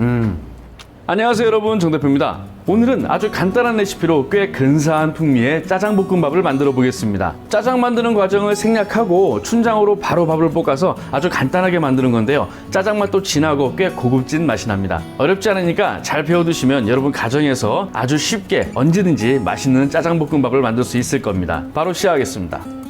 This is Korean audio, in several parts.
음. 안녕하세요 여러분. 정대표입니다. 오늘은 아주 간단한 레시피로 꽤 근사한 풍미의 짜장 볶음밥을 만들어 보겠습니다. 짜장 만드는 과정을 생략하고 춘장으로 바로 밥을 볶아서 아주 간단하게 만드는 건데요. 짜장 맛도 진하고 꽤 고급진 맛이 납니다. 어렵지 않으니까 잘 배워두시면 여러분 가정에서 아주 쉽게 언제든지 맛있는 짜장 볶음밥을 만들 수 있을 겁니다. 바로 시작하겠습니다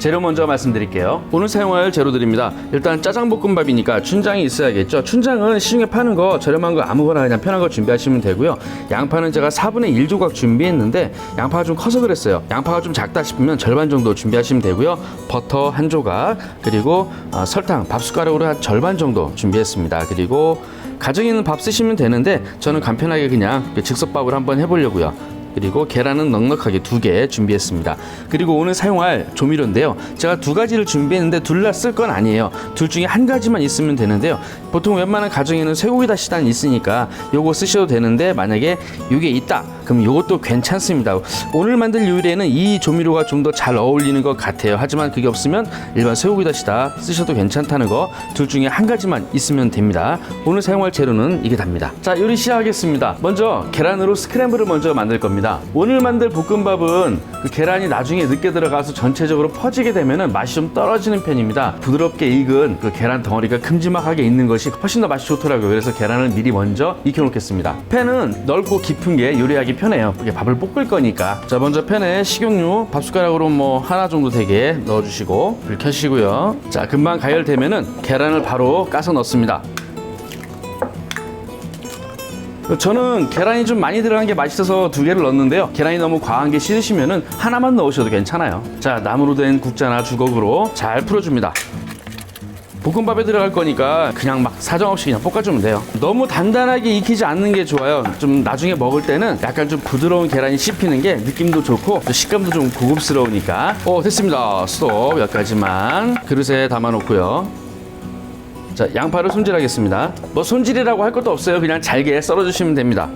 재료 먼저 말씀드릴게요. 오늘 사용할 재료들입니다. 일단 짜장볶음밥이니까 춘장이 있어야겠죠. 춘장은 시중에 파는 거 저렴한 거 아무거나 그냥 편한 거 준비하시면 되고요. 양파는 제가 4분의 1 조각 준비했는데 양파가 좀 커서 그랬어요. 양파가 좀 작다 싶으면 절반 정도 준비하시면 되고요. 버터 한 조각 그리고 어, 설탕 밥 숟가락으로 한 절반 정도 준비했습니다. 그리고 가정에 있는 밥 쓰시면 되는데 저는 간편하게 그냥 즉석밥을 한번 해보려고요. 그리고 계란은 넉넉하게 두 개 준비했습니다. 그리고 오늘 사용할 조미료인데요. 제가 두 가지를 준비했는데 둘다쓸건 아니에요. 둘 중에 한 가지만 있으면 되는데요. 보통 웬만한 가정에는 쇠고기 다 시단 있으니까 요거 쓰셔도 되는데 만약에 이게 있다. 그럼 요것도 괜찮습니다. 오늘 만들 요리에는 이 조미료가 좀 더 잘 어울리는 것 같아요. 하지만 그게 없으면 일반 쇠고기 다시다 쓰셔도 괜찮다는 거 둘 중에 한 가지만 있으면 됩니다. 오늘 사용할 재료는 이게 답니다. 자, 요리 시작하겠습니다. 먼저 계란으로 스크램블을 먼저 만들 겁니다. 오늘 만들 볶음밥은 그 계란이 나중에 늦게 들어가서 전체적으로 퍼지게 되면 맛이 좀 떨어지는 편입니다. 부드럽게 익은 그 계란 덩어리가 큼지막하게 있는 것이 훨씬 더 맛이 좋더라고요. 그래서 계란을 미리 먼저 익혀 놓겠습니다. 팬은 넓고 깊은 게 요리하기 편해요. 이게 밥을 볶을 거니까. 자, 먼저 팬에 식용유 밥 숟가락으로 뭐 하나 정도 되게 넣어주시고 불 켜시고요. 자, 금방 가열되면은 계란을 바로 까서 넣습니다. 저는 계란이 좀 많이 들어간 게 맛있어서 두 개를 넣었는데요. 계란이 너무 과한 게 싫으시면은 하나만 넣으셔도 괜찮아요. 자, 나무로 된 국자나 주걱으로 잘 풀어줍니다. 볶음밥에 들어갈 거니까 그냥 막 사정없이 그냥 볶아주면 돼요. 너무 단단하게 익히지 않는 게 좋아요. 좀 나중에 먹을 때는 약간 좀 부드러운 계란이 씹히는 게 느낌도 좋고 또 식감도 좀 고급스러우니까. 어, 됐습니다. 스톱. 여기까지만. 그릇에 담아놓고요. 자, 양파를 손질하겠습니다. 뭐 손질이라고 할 것도 없어요. 그냥 잘게 썰어주시면 됩니다.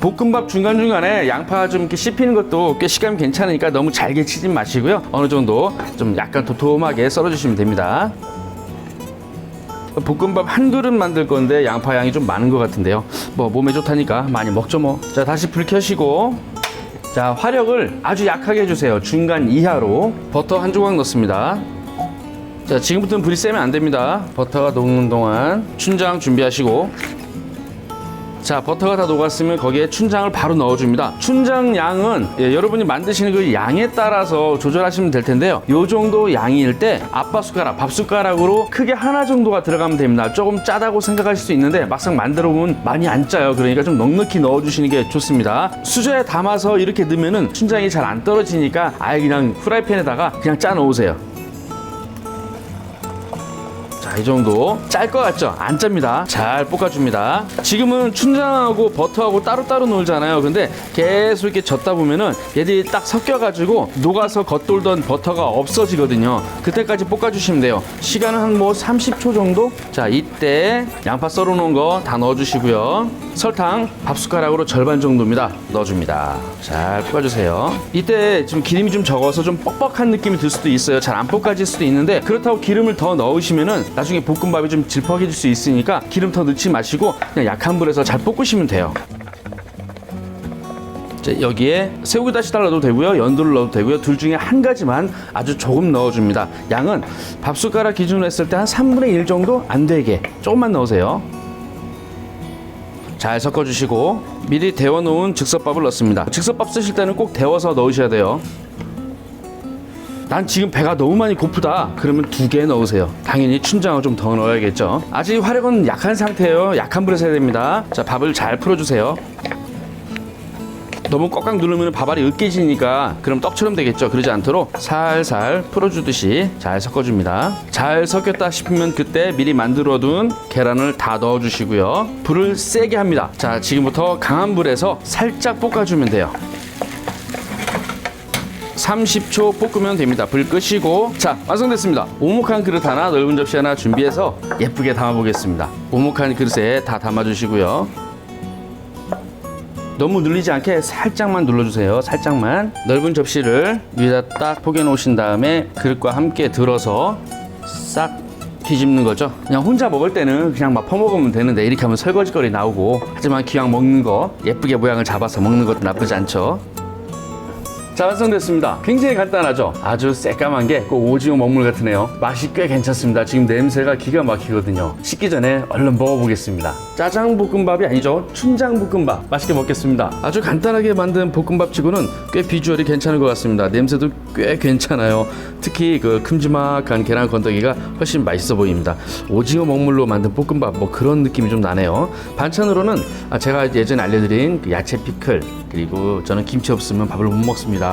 볶음밥 중간중간에 양파 좀 이렇게 씹히는 것도 꽤 식감이 괜찮으니까 너무 잘게 치지 마시고요. 어느 정도 좀 약간 도톰하게 썰어주시면 됩니다. 볶음밥 한 그릇 만들 건데 양파 양이 좀 많은 것 같은데요. 뭐 몸에 좋다니까 많이 먹죠 뭐. 자 다시 불 켜시고 자 화력을 아주 약하게 해주세요. 중간 이하로 버터 한 조각 넣습니다. 자 지금부터는 불이 세면 안 됩니다. 버터가 녹는 동안 춘장 준비하시고. 자 버터가 다 녹았으면 거기에 춘장을 바로 넣어줍니다. 춘장 양은 예, 여러분이 만드시는 그 양에 따라서 조절하시면 될 텐데요. 요 정도 양일 때 아빠 숟가락 밥 숟가락으로 크게 하나 정도가 들어가면 됩니다. 조금 짜다고 생각하실 수 있는데 막상 만들어 보면 많이 안 짜요. 그러니까 좀 넉넉히 넣어주시는 게 좋습니다. 수저에 담아서 이렇게 넣으면은 춘장이 잘 안 떨어지니까 아예 그냥 프라이팬에다가 그냥 짜 놓으세요 자, 이 정도 짤 것 같죠? 안 짭니다. 잘 볶아줍니다. 지금은 춘장하고 버터하고 따로따로 놀잖아요. 근데 계속 이렇게 젓다 보면은 얘들이 딱 섞여가지고 녹아서 겉돌던 버터가 없어지거든요. 그때까지 볶아주시면 돼요. 시간은 한 뭐 30초 정도? 자, 이때 양파 썰어 놓은 거 다 넣어주시고요. 설탕 밥 숟가락으로 절반 정도입니다. 넣어줍니다. 잘 볶아주세요. 이때 지금 기름이 좀 적어서 좀 뻑뻑한 느낌이 들 수도 있어요. 잘 안 볶아질 수도 있는데 그렇다고 기름을 더 넣으시면은 나중에 볶음밥이 좀 질퍽해질 수 있으니까 기름 더 넣지 마시고 그냥 약한 불에서 잘 볶으시면 돼요. 자, 여기에 새우기 다시 달라도 되고요. 연두를 넣어도 되고요. 둘 중에 한 가지만 아주 조금 넣어줍니다. 양은 밥 숟가락 기준으로 했을 때 한 3분의 1 정도 안 되게 조금만 넣으세요. 잘 섞어주시고 미리 데워놓은 즉석밥을 넣습니다. 즉석밥 쓰실 때는 꼭 데워서 넣으셔야 돼요. 난 지금 배가 너무 많이 고프다. 그러면 두 개 넣으세요. 당연히 춘장을 좀 더 넣어야겠죠. 아직 화력은 약한 상태예요. 약한 불에서 해야 됩니다. 자, 밥을 잘 풀어주세요. 너무 꽉꽉 누르면 밥알이 으깨지니까 그럼 떡처럼 되겠죠. 그러지 않도록 살살 풀어주듯이 잘 섞어줍니다. 잘 섞였다 싶으면 그때 미리 만들어둔 계란을 다 넣어주시고요. 불을 세게 합니다. 자, 지금부터 강한 불에서 살짝 볶아주면 돼요. 30초 볶으면 됩니다. 불 끄시고 자 완성됐습니다. 오목한 그릇 하나 넓은 접시 하나 준비해서 예쁘게 담아보겠습니다. 오목한 그릇에 다 담아주시고요. 너무 눌리지 않게 살짝만 눌러주세요. 살짝만 넓은 접시를 위에다 딱 포개 놓으신 다음에 그릇과 함께 들어서 싹 뒤집는 거죠. 그냥 혼자 먹을 때는 그냥 막 퍼먹으면 되는데 이렇게 하면 설거지거리 나오고 하지만 기왕 먹는 거 예쁘게 모양을 잡아서 먹는 것도 나쁘지 않죠. 자 완성됐습니다. 굉장히 간단하죠? 아주 새까만 게 꼭 오징어 먹물 같으네요. 맛이 꽤 괜찮습니다. 지금 냄새가 기가 막히거든요. 식기 전에 얼른 먹어보겠습니다. 짜장 볶음밥이 아니죠? 춘장 볶음밥 맛있게 먹겠습니다. 아주 간단하게 만든 볶음밥치고는 꽤 비주얼이 괜찮은 것 같습니다. 냄새도 꽤 괜찮아요. 특히 그 큼지막한 계란 건더기가 훨씬 맛있어 보입니다. 오징어 먹물로 만든 볶음밥 뭐 그런 느낌이 좀 나네요. 반찬으로는 아, 제가 예전에 알려드린 그 야채 피클 그리고 저는 김치 없으면 밥을 못 먹습니다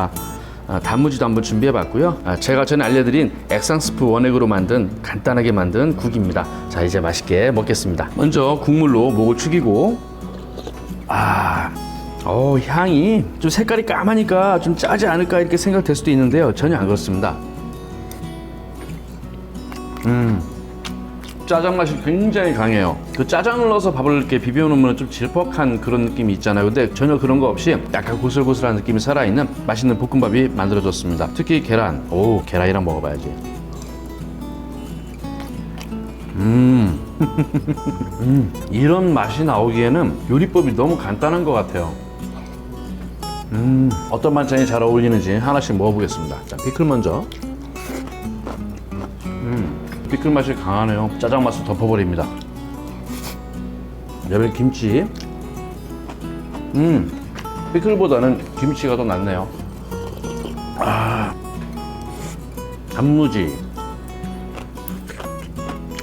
아, 단무지도 한번 준비해봤고요. 아, 제가 전에 알려드린 액상스프 원액으로 만든 간단하게 만든 국입니다. 자 이제 맛있게 먹겠습니다. 먼저 국물로 목을 축이고 아, 어 향이 좀 색깔이 까마니까 좀 짜지 않을까 이렇게 생각될 수도 있는데요. 전혀 안 그렇습니다. 음. 짜장 맛이 굉장히 강해요. 그 짜장을 넣어서 밥을 이렇게 비벼 놓으면 좀 질퍽한 그런 느낌이 있잖아요. 근데 전혀 그런 거 없이 약간 고슬고슬한 느낌이 살아있는 맛있는 볶음밥이 만들어졌습니다. 특히 계란. 오, 계란이랑 먹어봐야지. 음. 음. 이런 맛이 나오기에는 요리법이 너무 간단한 것 같아요. 음. 어떤 반찬이 잘 어울리는지 하나씩 먹어보겠습니다. 자, 피클 먼저. 피클 맛이 강하네요. 짜장 맛을 덮어버립니다. 여기 김치. 음, 피클보다는 김치가 더 낫네요. 아, 단무지.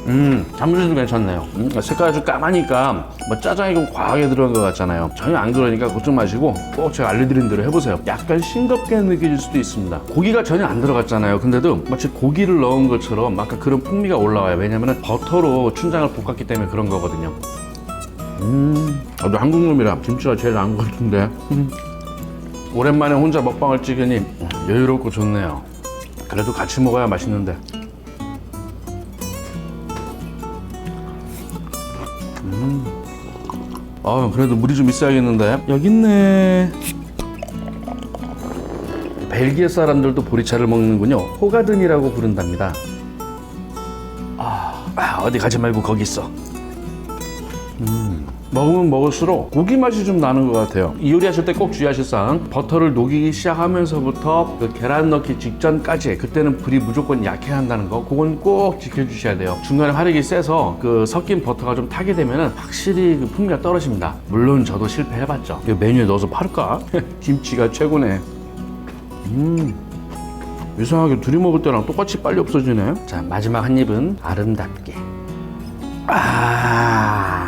음, 단무지도 괜찮네요. 음, 색깔이 좀 까마니까 뭐 짜장이 좀 과하게 들어간 것 같잖아요. 전혀 안 그러니까 걱정 마시고 꼭 제가 알려드린 대로 해보세요. 약간 싱겁게 느껴질 수도 있습니다. 고기가 전혀 안 들어갔잖아요. 근데도 마치 고기를 넣은 것처럼 아까 그런 풍미가 올라와요. 왜냐면 버터로 춘장을 볶았기 때문에 그런 거거든요. 음, 나도 한국 놈이라 김치가 제일 나은 것 같은데. 음. 오랜만에 혼자 먹방을 찍으니 여유롭고 좋네요. 그래도 같이 먹어야 맛있는데. 아 그래도 물이 좀 있어야겠는데. 여기 있네. 벨기에 사람들도 보리차를 먹는군요. 호가든이라고 부른답니다. 아, 아, 어디 가지 말고 거기 있어. 음, 먹으면 먹을수록 고기 맛이 좀 나는 것 같아요. 이 요리하실 때 꼭 주의하실 사항 버터를 녹이기 시작하면서부터 그 계란 넣기 직전까지 그때는 불이 무조건 약해야 한다는 거 그건 꼭 지켜주셔야 돼요. 중간에 화력이 세서 그 섞인 버터가 좀 타게 되면 확실히 그 풍미가 떨어집니다. 물론 저도 실패해봤죠. 이 메뉴에 넣어서 팔까? 김치가 최고네. 음 이상하게 둘이 먹을 때랑 똑같이 빨리 없어지네. 자 마지막 한 입은 아름답게. 아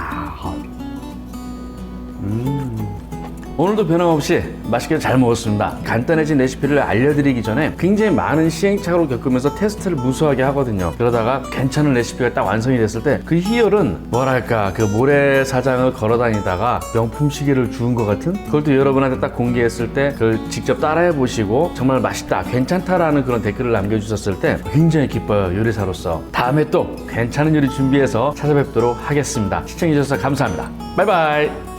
오늘도 변함없이 맛있게 잘 먹었습니다. 간단해진 레시피를 알려드리기 전에 굉장히 많은 시행착오를 겪으면서 테스트를 무수하게 하거든요. 그러다가 괜찮은 레시피가 딱 완성이 됐을 때 그 희열은 뭐랄까 그 모래사장을 걸어 다니다가 명품 시계를 주운 것 같은? 또 여러분한테 딱 공개했을 때 그걸 직접 따라해 보시고 정말 맛있다 괜찮다라는 그런 댓글을 남겨주셨을 때 굉장히 기뻐요 요리사로서. 다음에 또 괜찮은 요리 준비해서 찾아뵙도록 하겠습니다. 시청해주셔서 감사합니다. 바이바이